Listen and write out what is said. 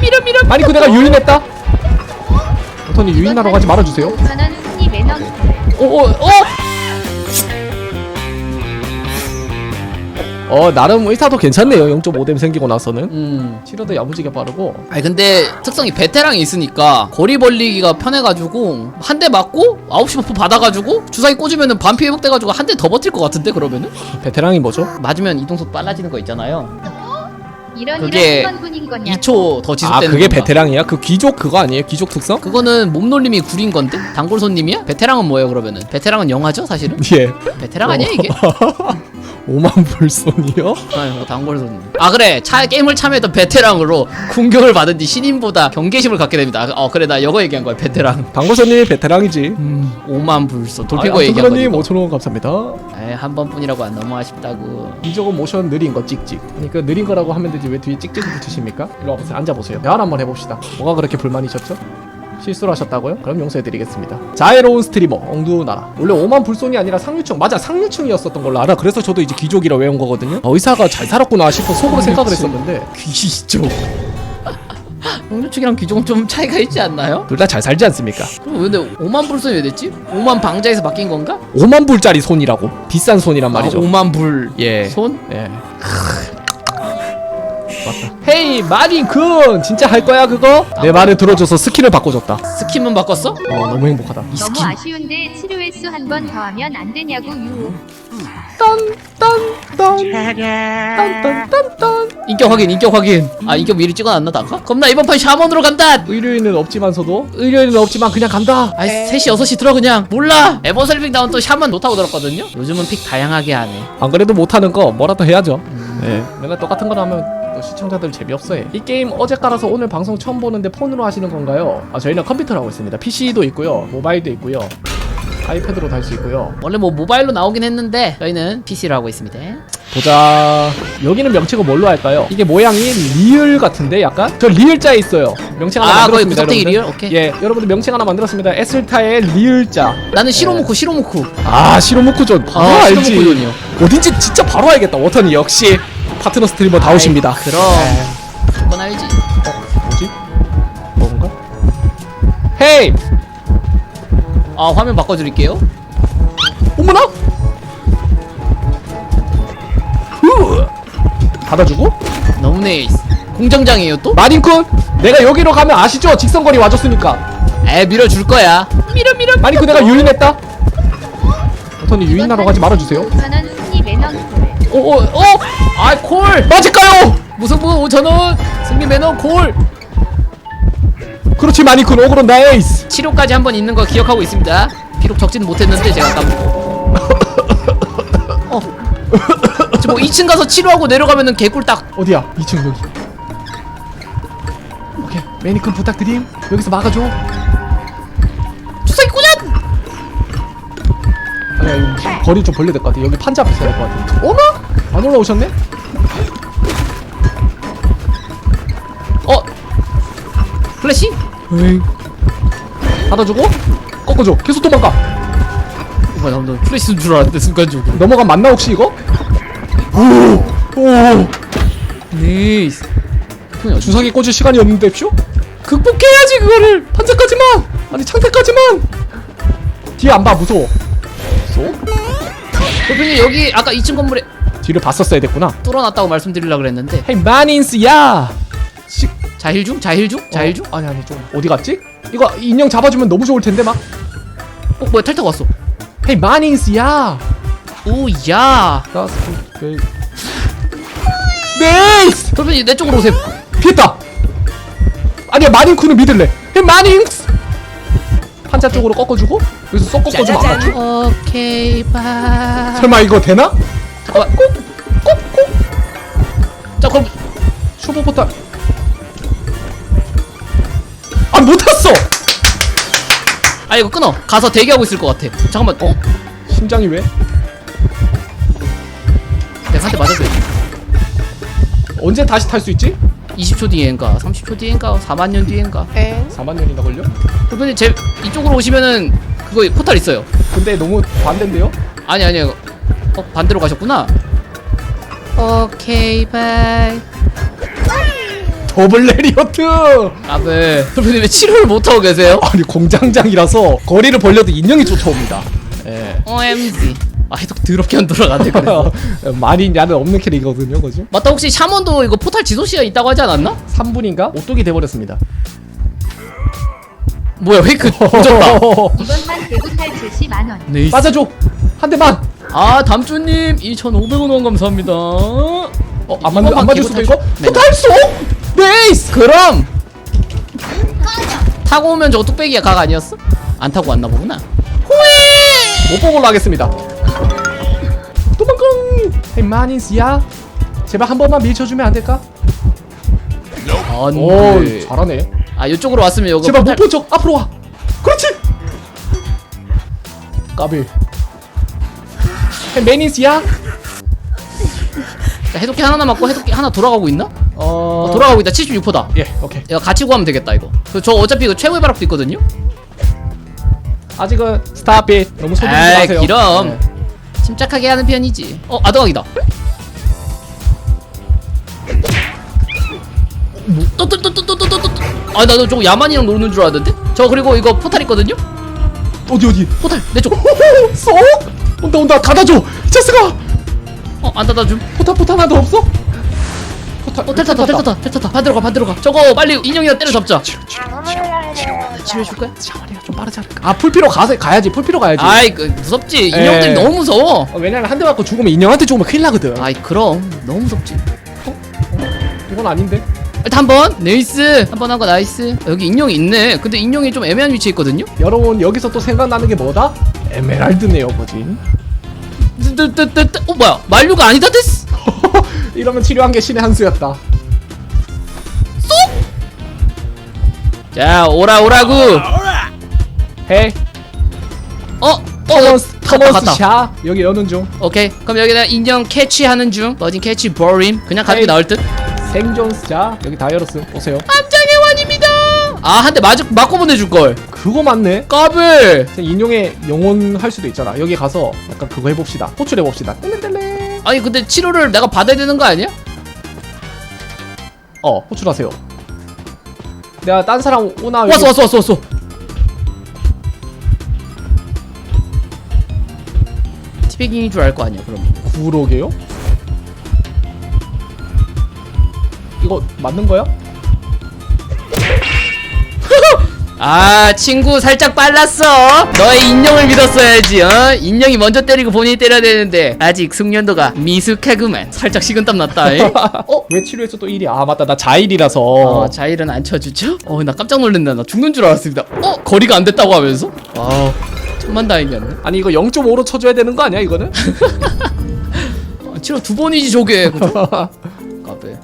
밀어 밀어 아니 그 내가 유인했다? 버터님 유인하러 가지 말아주세요. 5천원 순위 매너 오오 어! 어! 나름 의사도 괜찮네요. 0.5댐 생기고 나서는. 음. 치료도 야무지게 빠르고. 아니 근데 특성이 베테랑이 있으니까 거리 벌리기가 편해가지고 한 대 맞고 9시 버프 받아가지고 주사기 꽂으면은 반피 회복돼가지고 한 대 더 버틸 것 같은데 그러면은? 베테랑이 뭐죠? 맞으면 이동속 빨라지는 거 있잖아요 이런 그게 이런 수건분인 거냐 2초 더아 지속되는 그게 건가? 베테랑이야? 그 귀족 그거 아니에요? 귀족 특성? 그거는 몸놀림이 구린 건데? 단골 손님이야? 베테랑은 뭐예요 그러면은? 베테랑은 영화죠 사실은? 예 베테랑 아니야 이게? 5만 불손이요? 아니 뭐 단골손님. 아 그래. 차 게임을 참여했던 베테랑으로 궁격을 받은 뒤 신인보다 경계심을 갖게 됩니다. 어 그래. 나 이거 얘기한 거야. 베테랑. 당구손님이 베테랑이지. 음 5만 불소 돌핀 아, 거 얘기한 님 거니까. 5천원 감사합니다. 에이 한 번뿐이라고 안 너무 아쉽다고. 이저거 모션 느린 거 찍찍. 아니 그 느린 거라고 하면 되지. 왜 뒤에 찍찍을 붙이십니까? 일로 와보세요. 앉아보세요. 대화 한번 해봅시다. 뭐가 그렇게 불만이셨죠? 실수를 하셨다고요? 그럼 용서해드리겠습니다 자애로운 스트리머 엉두나라 원래 5만 불손이 아니라 상류층 맞아 상류층이었었던 걸로 알아 그래서 저도 이제 귀족이라 외운 거거든요 어, 의사가 잘 살았구나 싶어 속으로 생각을 했었는데 귀족 홍조축이랑 귀족은 좀 차이가 있지 않나요? 둘 다 잘 살지 않습니까? 그럼 근데 5만 불손이 왜 됐지? 5만 방자에서 바뀐 건가? 5만 불짜리 손이라고 비싼 손이란 말이죠 아, 5만 불 예. 손? 예. 헤이 마린쿤 진짜 할 거야 그거? 내 말을 들어줘서 스킨을 바꿔줬다. 스킨만 바꿨어? 어 너무 행복하다. 이 너무 스킨 아쉬운데 치료 횟수 한 번 더 하면 안 되냐고 유 딴딴딴 딴딴딴딴. 인격 확인 인격 확인 아 인격 미리 찍어놨나 다가? 그럼 나 이번 판 샤먼으로 간다 의료인은 없지만서도 의료인은 없지만 그냥 간다. 아이 3시 6시 들어 그냥 몰라 에버셀빙 다운 또 샤먼 못하고 들었거든요 요즘은 픽 다양하게 하네 안 그래도 못하는 거 뭐라도 해야죠. 네. 맨날 똑같은 거 하면 또 시청자들 재미없어해. 이 게임 어제 깔아서 오늘 방송 처음 보는데 폰으로 하시는 건가요? 아 저희는 컴퓨터로 하고 있습니다. PC도 있고요, 모바일도 있고요, 아이패드로도 할수 있고요. 원래 뭐 모바일로 나오긴 했는데 저희는 PC로 하고 있습니다 보자. 여기는 명칭을 뭘로 할까요? 이게 모양이 리을 같은데 약간? 저 리을자에 있어요. 명칭 하나 아, 거기 만들었습니다. 여러분들. 리을? 오케이. 예, 여러분들 명칭 하나 만들었습니다. 에슬타의 리을자. 나는 시로모쿠 시로모쿠 아, 시로모쿠존. 바로 아 알지. 시로모쿠존이요 어딘지 진짜 바로 알겠다. 워터니 역시 파트너 스트리머 다우십니다. 그럼 그건 알지 뭐지? 뭔가? 헤이! 아 화면 바꿔드릴게요 어머나? 후! 받아주고? 너무 네이스 공정장이에요 또? 마린쿤! 내가 여기로 가면 아시죠? 직선거리 와줬으니까. 에 밀어줄 거야 밀어 밀어 마린쿤 내가 유인했다? 워터니 유인하러 가지 말아주세요. 5천원 순위 매너 오오! 어? 아이 콜! 맞을까요? 무승부 5천원 승리 매너 콜! 그렇지 마니쿤. 오그로 나이스! 치료까지 한 번 있는 거 기억하고 있습니다. 비록 적지는 못했는데 제가 까먹고 어. 저뭐 2층 가서 치료하고 내려가면은 개꿀 딱. 어디야? 2층 여기. 오케이. 매니쿤 부탁드림. 여기서 막아줘. 주사기 꽂아! 아니야 이거 거리 좀 벌려야 될 것 같아. 여기 판자 앞에 서야 될 것 같아. 어머? 안 올라오셨네? 어? 플래시? 에이. 받아주고? 꺾어줘. 계속 도망가. 뭐야 나 플래시인 줄 알았는데 순간적으로 넘어간 맞나 혹시 이거? 오오! 네이스 그냥 주 주사기 꽂을 시간이 없는데 쇼? 극복해야지 그거를. 판자까지만. 아니 창태까지만. 뒤에 안 봐 무서워. 무서워? 대표님 여기 아까 2층 건물에 뒤를 봤었어야 됐구나. 뚫어놨다고 말씀드리려고 그랬는데. 헤이 마닌스야! 식 자힐 중? 자힐 중? 자힐 중? 어, 아니 아니 좀. 어디 갔지? 이거 인형 잡아주면 너무 좋을 텐데 막. 어 뭐야 탈타고 왔어. 헤이 마닌스 야! 오야! 다스 네이스 대표님 내 쪽으로 오세요. 피했다! 아니야 마닌쿠는 믿을래. 헤이 마닌스 판자 쪽으로 꺾어주고 여기서 쏙 꺾어주면 안 맞죠? 오케이 바 설마 이거 되나? 잠깐만. 꼭꼭꼭 슈퍼 포탈 아 못 탔어! 아 이거 끊어. 가서 대기하고 있을 것 같아. 잠깐만. 어? 심장이 왜? 내가 한대 맞았어야지. 언제 다시 탈 수 있지? 20초 뒤엔가 30초 뒤엔가 4만 년 뒤엔가. 4만 년이나 걸려? 대표님 제 이쪽으로 오시면은 그거 포탈 있어요. 근데 너무 반대인데요? 아니 아니 어 반대로 가셨구나. 오케이 바이 더블 레리어트 까베 대표님 왜 치료를 못하고 계세요? 아니 공장장이라서 거리를 벌려도 인형이 쫓아옵니다 예 OMG 아 해독 더럽게 안 돌아가네 그래서 말이 야는 없는 캐릭이거든요 그죠? 맞다 혹시 샤먼도 이거 포탈 지도 시간 있다고 하지 않았나? 3분인가? 오뚝이 돼버렸습니다 뭐야 페이크 조졌다 이번만 대구 탈 출시 만원. 네이스 빠져줘 한 대만 아 담주님 2,500원 원 감사합니다 어, 안 맞, 이것만 안 맞을 수도 있고. 네. 포탈 쏘! 네이스! 그럼 타고 오면 저거 뚝배기야 각 아니었어? 안 타고 왔나 보구나. 못 보는 걸로 하겠습니다. 도망가 헤이 마니스야? 제발 한 번만 밀쳐주면 안 될까? 오 안돼 잘하네. 아 이쪽으로 왔으면 여기 제발 포탈... 못본 척 앞으로 와. 그렇지! 까비. 헤이 매니스야? 자, 해독기 하나 남았고 해독기 하나 돌아가고 있나? 어... 어, 돌아가고 있다. 76%다. 예 오케이. 이거 같이 구하면 되겠다 이거. 그 저 어차피 이거 최고의 바락도 있거든요? 아직은 스탑잇. 너무 소리지 에이 마세요. 기럼. 네. 침착하게 하는 편이지. 어 아드각이다. 또또또또또또또 아 나도 저거 야만이랑 노는 줄 알았는데? 저 그리고 이거 포탈 있거든요? 어디 어디? 포탈 내쪽. 쏙 온다 온다. 닫아줘. 체스가! 어 안 닫아줌? 포탑 포탑 하나도 없어? 포탑 어 텔타다 텔타다 텔타다 반대로 가 반대로 가. 저거 빨리 인형이나 때려잡자. 치료해줄 거야? 자만이가 좀 빠르지 않을까? 아 풀피로 가서 가야지 풀피로 가야지. 아이 그 무섭지. 인형들이 에이. 너무 무서워. 어, 왜냐면 한 대 맞고 죽으면 인형한테 죽으면 큰일 나거든. 아이 그럼. 너무 무섭지. 이건 아닌데? 일단 한번. 네이스. 한번한거 나이스. 여기 인형이 있네. 근데 인형이 좀 애매한 위치에 있거든요? 여러분 여기서 또 생각나는 게 뭐다? 에메랄드네요 거진. 뜨뜨뜨뜨. 어 뭐야? 만류가 아니다 됐어 이러면 치료한 게 신의 한 수였다. 자 오라 오라구! 헤이 어? 어 터먼스 갔다 갔다. 샤? 여기 여는 중. 오케이. 그럼 여기다 인형 캐치하는 중. 머진 캐치 버림. 그냥 가는 게 헤이. 나을 듯. 생존스 자 여기 다 열었음 오세요. 함장의 완입니다! 아 한대맞 맞고 보내줄걸. 그거 맞네. 까불! 인용의 영혼 할 수도 있잖아. 여기 가서 약간 그거 해봅시다. 호출해봅시다. 땡땡땡 아니 근데 치료를 내가 받아야 되는 거 아니야? 어 호출하세요 내가 딴 사람 오나 왔어 왔어 왔어 왔어 티베깅인 줄알 거 아니야 그럼 구로게요? 이거 맞는 거야? 아 친구 살짝 빨랐어 너의 인형을 믿었어야지 어? 인형이 먼저 때리고 본인이 때려야 되는데 아직 숙련도가 미숙하구만 살짝 식은땀 났다 에? 어? 왜 치료했어 또 일이 아 맞다 나 자일이라서 어, 자일은 안 쳐주죠? 어, 나 깜짝 놀랐네. 나 죽는 줄 알았습니다. 어? 거리가 안 됐다고 하면서? 와우. 천만 다행이었네. 아니 이거 0.5로 쳐줘야 되는 거 아니야 이거는? 아, 치료 두 번이지, 저게. 그죠? 까베.